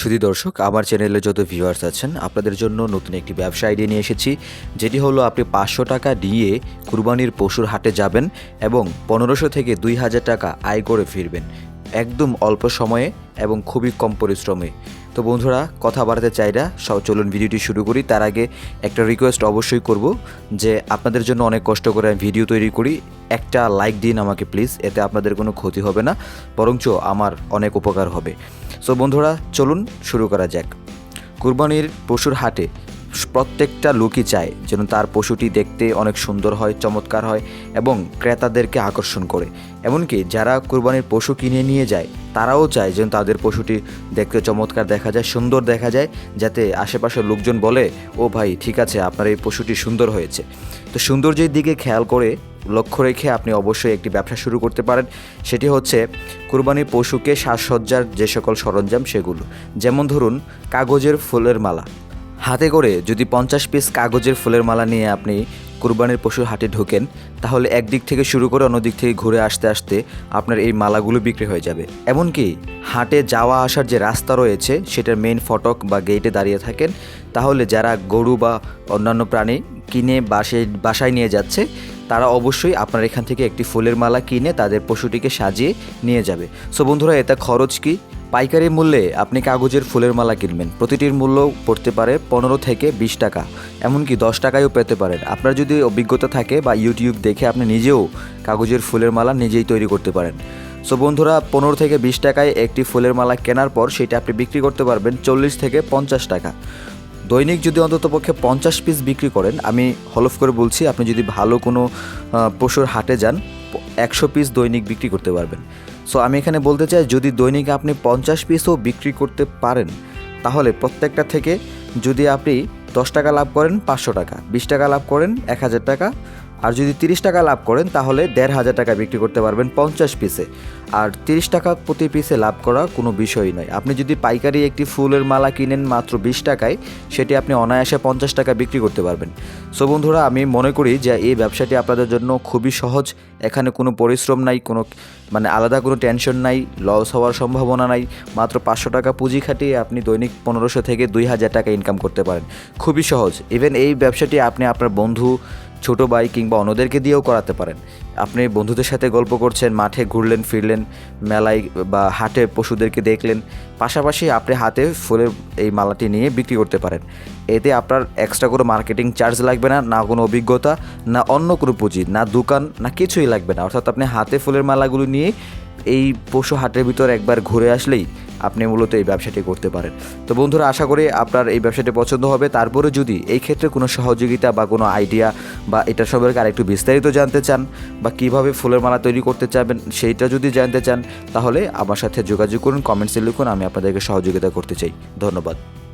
সুধী দর্শক, আমার চ্যানেলে যত ভিউয়ার্স আছেন, আপনাদের জন্য নতুন একটি ব্যবসা আইডিয়া নিয়ে এসেছি, যেটি হলো আপনি পাঁচশো টাকা দিয়ে কুরবানির পশুর হাটে যাবেন এবং পনেরোশো থেকে দুই হাজার টাকা আয় করে ফিরবেন, একদম অল্প সময়ে এবং খুবই কম পরিশ্রমে। তো বন্ধুরা, কথা বাড়াতে চাই না, সব চলুন ভিডিওটি শুরু করি। তার আগে একটা রিকোয়েস্ট অবশ্যই করব যে আপনাদের জন্য অনেক কষ্ট করে আমি ভিডিও তৈরি করি। একটা লাইক দিন আমাকে প্লিজ এতে আপনাদের কোনো ক্ষতি হবে না, বরঞ্চ আমার অনেক উপকার হবে। সো বন্ধুরা চলুন শুরু করা যাক। কুরবানির পশুর হাটে প্রত্যেকটা লোকই চায় যেন তার পশুটি দেখতে অনেক সুন্দর হয়, চমৎকার হয় এবং ক্রেতাদেরকে আকর্ষণ করে। এমনকি যারা কুরবানির পশু কিনে নিয়ে যায়, তারাও চায় যেন তাদের পশুটি দেখতে চমৎকার দেখা যায়, সুন্দর দেখা যায়, যাতে আশেপাশের লোকজন বলে, ও ভাই, ঠিক আছে, আপনার এই পশুটি সুন্দর হয়েছে। তো সৌন্দর্যের দিকে খেয়াল করে লক্ষ্য রেখে আপনি অবশ্যই একটি ব্যবসা শুরু করতে পারেন। সেটি হচ্ছে কুরবানির পশুকে সাজসজ্জার যে সকল সরঞ্জাম সেগুলো। যেমন ধরুন, কাগজের ফুলের মালা। হাতে করে যদি পঞ্চাশ পিস কাগজের ফুলের মালা নিয়ে আপনি কুরবানির পশুর হাটে ঢোকেন, তাহলে একদিক থেকে শুরু করে অন্য দিক থেকে ঘুরে আসতে আসতে আপনার এই মালাগুলো বিক্রি হয়ে যাবে। এমনকি হাটে যাওয়া আসার যে রাস্তা রয়েছে, সেটার মেইন ফটক বা গেটে দাঁড়িয়ে থাকেন। তাহলে যারা গরু বা অন্যান্য প্রাণী কিনে বাসে, বাসায় নিয়ে যাচ্ছে, তারা অবশ্যই আপনার এখান থেকে একটি ফুলের মালা কিনে তাদের পশুটিকে সাজিয়ে নিয়ে যাবে। সো বন্ধুরা এটা খরচ কি? পাইকারি মূল্যে আপনি কাগজের ফুলের মালা কিনবেন। প্রতিটির মূল্য পড়তে পারে পনেরো থেকে বিশ টাকা, এমনকি দশ টাকায়ও পেতে পারেন। আপনার যদি অভিজ্ঞতা থাকে বা ইউটিউব দেখে আপনি নিজেও কাগজের ফুলের মালা নিজেই তৈরি করতে পারেন। সো বন্ধুরা, পনেরো থেকে বিশ টাকায় একটি ফুলের মালা কেনার পর সেটা আপনি বিক্রি করতে পারবেন চল্লিশ থেকে পঞ্চাশ টাকা। দৈনিক যদি অন্ততপক্ষে পঞ্চাশ পিস বিক্রি করেন, আমি হলফ করে বলছি, আপনি যদি ভালো কোনো পশুর হাটে যান একশো পিস দৈনিক বিক্রি করতে পারবেন। সো আমি এখানে বলতে চাই, যদি দৈনিক আপনি পঞ্চাশ পিসও বিক্রি করতে পারেন, তাহলে প্রত্যেকটা থেকে যদি আপনি দশ টাকা লাভ করেন, পাঁচশো টাকা, বিশ টাকা লাভ করেন, এক হাজার টাকা আর যদি তিরিশ টাকা লাভ করেন, তাহলে দেড় হাজার টাকা বিক্রি করতে পারবেন পঞ্চাশ পিসে। আর তিরিশ টাকা প্রতি পিসে লাভ করা কোনো বিষয়ই নয়। আপনি যদি পাইকারি একটি ফুলের মালা কিনেন মাত্র বিশ টাকায়, সেটি আপনি অনায়াসে পঞ্চাশ টাকা বিক্রি করতে পারবেন। সো বন্ধুরা, আমি মনে করি যে এই ব্যবসাটি আপনাদের জন্য খুবই সহজ। এখানে কোনো পরিশ্রম নাই, কোনো মানে আলাদা কোনো টেনশন নাই, লস হওয়ার সম্ভাবনা নাই। মাত্র পাঁচশো টাকা পুঁজি খাটিয়ে আপনি দৈনিক পনেরোশো থেকে দুই হাজার টাকা ইনকাম করতে পারেন। খুবই সহজ। ইভেন এই ব্যবসাটি আপনি আপনার বন্ধু ছোট ভাই কিংবা অন্যদেরকে দিয়েও করাতে পারেন। আপনি বন্ধুদের সাথে গল্প করছেন, মাঠে ঘুরলেন, ফিরলেন, মেলায় বা হাটে পশুদেরকে দেখলেন, পাশাপাশি আপনি হাতে ফুলের এই মালাটি নিয়ে বিক্রি করতে পারেন। এতে আপনার এক্সট্রা কোনো মার্কেটিং চার্জ লাগবে না না কোনো অভিজ্ঞতা, না অন্য কোনো পুঁজি, না দোকান, না কিছুই লাগবে না। অর্থাৎ আপনি হাতে ফুলের মালাগুলো নিয়ে এই পশু হাটের ভিতর একবার ঘুরে আসলেই আপনি মূলত এই ব্যবসাটি করতে পারেন। তো বন্ধুরা, আশা করি আপনার এই ব্যবসাটি পছন্দ হবে। তারপরে যদি এই ক্ষেত্রে কোনো সহযোগিতা বা কোনো আইডিয়া বা এটা সম্পর্কে আরেকটু বিস্তারিত জানতে চান বা কীভাবে ফুলের মালা তৈরি করতে চাবেন সেইটা যদি জানতে চান, তাহলে আমার সাথে যোগাযোগ করুন, কমেন্টসে লিখুন, আমি আপনাদেরকে সহযোগিতা করতে চাই। ধন্যবাদ।